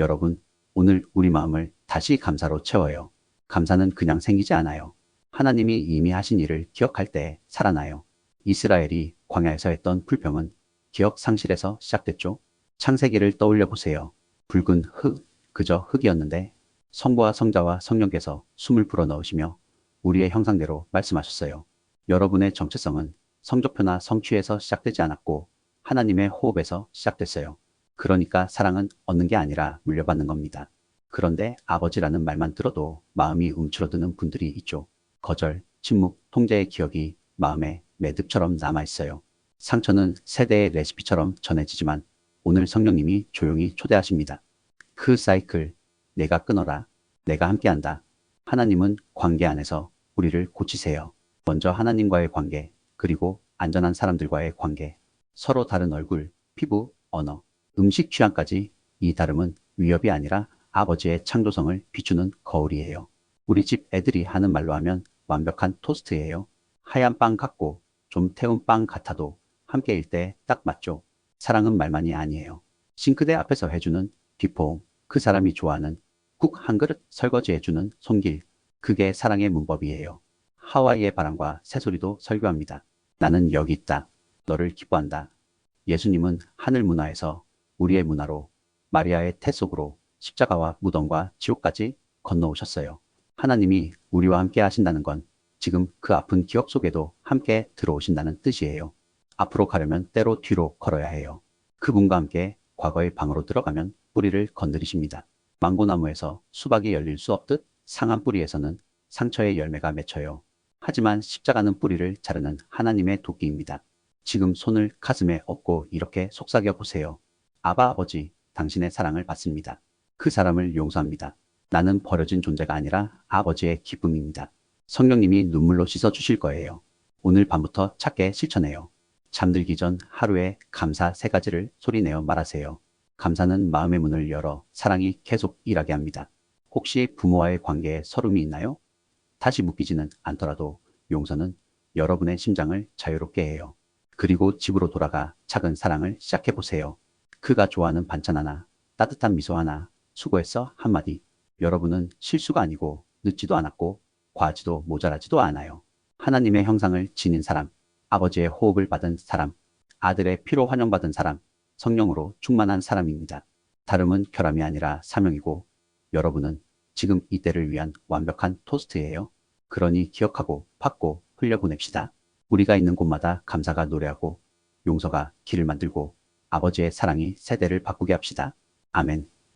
여러분, 오늘 우리 마음을 다시 감사로 채워요. 감사는 그냥 생기지 않아요. 하나님이 이미 하신 일을 기억할 때 살아나요. 이스라엘이 광야에서 했던 불평은 기억 상실에서 시작됐죠. 창세기를 떠올려 보세요. 붉은 흙, 그저 흙이었는데 성부와 성자와 성령께서 숨을 불어 넣으시며 우리의 형상대로 말씀하셨어요. 여러분의 정체성은 성적표나 성취에서 시작되지 않았고 하나님의 호흡에서 시작됐어요. 그러니까 사랑은 얻는 게 아니라 물려받는 겁니다. 그런데 아버지라는 말만 들어도 마음이 움츠러드는 분들이 있죠. 거절, 침묵, 통제의 기억이 마음에 매듭처럼 남아있어요. 상처는 세대의 레시피처럼 전해지지만 오늘 성령님이 조용히 초대하십니다. 그 사이클, 내가 끊어라. 내가 함께한다. 하나님은 관계 안에서 우리를 고치세요. 먼저 하나님과의 관계, 그리고 안전한 사람들과의 관계, 서로 다른 얼굴, 피부, 언어, 음식 취향까지 이 다름은 위협이 아니라 아버지의 창조성을 비추는 거울이에요. 우리 집 애들이 하는 말로 하면 완벽한 토스트예요. 하얀 빵 같고 좀 태운 빵 같아도 함께일 때 딱 맞죠. 사랑은 말만이 아니에요. 싱크대 앞에서 해주는 비포, 그 사람이 좋아하는 국 한 그릇 설거지해주는 손길, 그게 사랑의 문법이에요. 하와이의 바람과 새소리도 설교합니다. 나는 여기 있다. 너를 기뻐한다. 예수님은 하늘 문화에서 우리의 문화로 마리아의 태 속으로 십자가와 무덤과 지옥까지 건너오셨어요. 하나님이 우리와 함께 하신다는 건 지금 그 아픈 기억 속에도 함께 들어오신다는 뜻이에요. 앞으로 가려면 때로 뒤로 걸어야 해요. 그분과 함께 과거의 방으로 들어가면 뿌리를 건드리십니다. 망고나무에서 수박이 열릴 수 없듯 상한 뿌리에서는 상처의 열매가 맺혀요. 하지만 십자가는 뿌리를 자르는 하나님의 도끼입니다. 지금 손을 가슴에 얹고 이렇게 속삭여 보세요. 아바 아버지, 당신의 사랑을 받습니다. 그 사람을 용서합니다. 나는 버려진 존재가 아니라 아버지의 기쁨입니다. 성령님이 눈물로 씻어 주실 거예요. 오늘 밤부터 찾게 실천해요. 잠들기 전 하루에 감사 세 가지를 소리내어 말하세요. 감사는 마음의 문을 열어 사랑이 계속 일하게 합니다. 혹시 부모와의 관계에 서름이 있나요? 다시 묶이지는 않더라도 용서는 여러분의 심장을 자유롭게 해요. 그리고 집으로 돌아가 작은 사랑을 시작해 보세요. 그가 좋아하는 반찬 하나, 따뜻한 미소 하나, 수고했어 한마디. 여러분은 실수가 아니고 늦지도 않았고 과하지도 모자라지도 않아요. 하나님의 형상을 지닌 사람, 아버지의 호흡을 받은 사람, 아들의 피로 환영받은 사람, 성령으로 충만한 사람입니다. 다름은 결함이 아니라 사명이고 여러분은 지금 이때를 위한 완벽한 토스트예요. 그러니 기억하고 받고 흘려보냅시다. 우리가 있는 곳마다 감사가 노래하고 용서가 길을 만들고 아버지의 사랑이 세대를 바꾸게 합시다. 아멘.